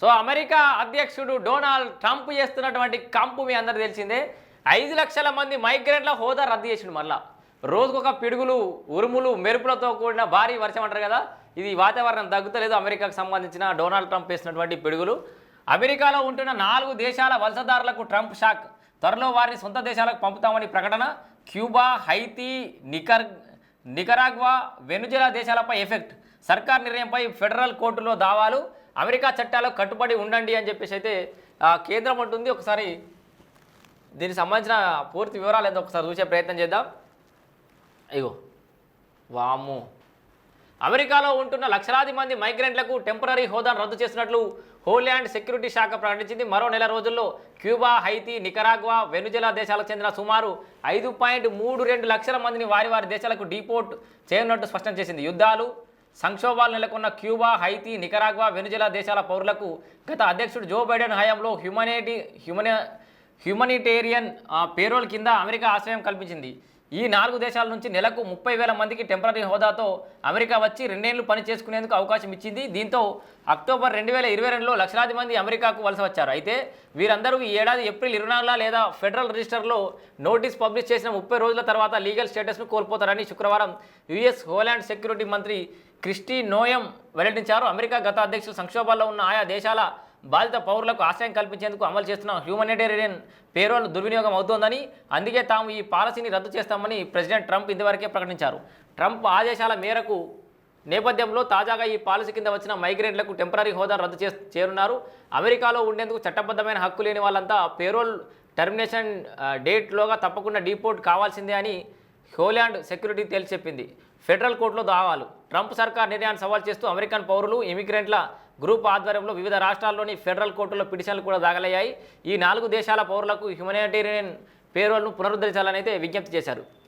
So America అధ్యక్షుడు Donald Trump చేస్తున్నటువంటి కంపు మీ అందరు తెలిసిందే. ఐదు లక్షల మంది మైగ్రెంట్ల హోదా రద్దు చేసిండు మళ్ళా. రోజుకొక పిడుగులు ఉరుములు మెరుపులతో కూడిన భారీ వర్షం అంటారు కదా ఇది వాతావరణం తగ్గుతలేదు. అమెరికాకు సంబంధించిన డొనాల్డ్ ట్రంప్ వేసినటువంటి పిడుగులు. అమెరికాలో ఉంటున్న నాలుగు దేశాల వలసదారులకు ట్రంప్ షాక్. త్వరలో వారిని సొంత దేశాలకు పంపుతామని ప్రకటన. క్యూబా హైతీ నికర్ నికరాగ్వా వెనుజులా దేశాలపై ఎఫెక్ట్. సర్కార్ నిర్ణయంపై ఫెడరల్ కోర్టులో దావాలు. అమెరికా చట్టాలకు కట్టుబడి ఉండండి అని చెప్పేసి అయితే కేంద్రం అంటుంది. ఒకసారి దీనికి సంబంధించిన పూర్తి వివరాలు ఏదో ఒకసారి చూసే ప్రయత్నం చేద్దాం. ఇగో వాము అమెరికాలో ఉంటున్న లక్షలాది మంది మైగ్రెంట్లకు టెంపరీ హోదాను రద్దు చేసినట్లు హోల్యాండ్ సెక్యూరిటీ శాఖ ప్రకటించింది. మరో నెల రోజుల్లో క్యూబా హైతి నికరాగ్వా వెనుజులా దేశాలకు చెందిన సుమారు ఐదు పాయింట్ మూడు రెండు లక్షల మందిని వారి వారి దేశాలకు డీపోర్ట్ చేయనున్నట్టు స్పష్టం చేసింది. యుద్ధాలు సంక్షోభాలు నెలకొన్న క్యూబా హైతి నికరాగ్వా వెనుజులా దేశాల పౌరులకు గత అధ్యక్షుడు జో బైడెన్ హయాంలో హ్యుమనిటీ హ్యుమని హ్యుమనిటేరియన్ పేరోల్ కింద అమెరికా ఆశ్రయం కల్పించింది. ఈ నాలుగు దేశాల నుంచి నెలకు ముప్పై వేల మందికి టెంపరీ హోదాతో అమెరికా వచ్చి రెండేళ్ళు పని చేసుకునేందుకు అవకాశం ఇచ్చింది. దీంతో అక్టోబర్ రెండు వేల ఇరవై రెండులో లక్షలాది మంది అమెరికాకు వలస వచ్చారు. అయితే వీరందరూ ఈ ఏడాది ఏప్రిల్ ఇరవై నాలుగున లేదా ఫెడరల్ రిజిస్టర్లో నోటీస్ పబ్లిష్ చేసిన ముప్పై రోజుల తర్వాత లీగల్ స్టేటస్ను కోల్పోతారని శుక్రవారం యుఎస్ హోలాండ్ సెక్యూరిటీ మంత్రి క్రిస్టీ నోయం వెల్లడించారు. అమెరికా గత అధ్యక్షులు సంక్షోభాల్లో ఉన్న ఆయా దేశాల బాధిత పౌరులకు ఆశ్రయం కల్పించేందుకు అమలు చేస్తున్న హ్యూమనిటేరియన్ పేరోల్ దుర్వినియోగం అవుతోందని అందుకే తాము ఈ పాలసీని రద్దు చేస్తామని ప్రెసిడెంట్ ట్రంప్ ఇంతవరకే ప్రకటించారు. ట్రంప్ ఆదేశాల మేరకు నేపథ్యంలో తాజాగా ఈ పాలసీ కింద వచ్చిన మైగ్రెంట్లకు టెంపరీ హోదా రద్దు చే చేరున్నారు. అమెరికాలో ఉండేందుకు చట్టబద్ధమైన హక్కు లేని వాళ్ళంతా పేరోల్ టర్మినేషన్ డేట్లోగా తప్పకుండా డీపోర్ట్ కావాల్సిందే అని హోలాండ్ సెక్యూరిటీ తేల్చి చెప్పింది. ఫెడరల్ కోర్టులో దావాలు. ట్రంప్ సర్కార్ నిర్ణయాన్ని సవాల్ చేస్తూ అమెరికన్ పౌరులు ఇమిగ్రెంట్ల గ్రూప్ ఆధ్వర్యంలో వివిధ రాష్ట్రాల్లోని ఫెడరల్ కోర్టులో పిటిషన్లు కూడా దాఖలయ్యాయి. ఈ నాలుగు దేశాల పౌరులకు హ్యుమానిటేరియన్ పేరోల్ను పునరుద్ధరించాలని అయితే విజ్ఞప్తి చేశారు.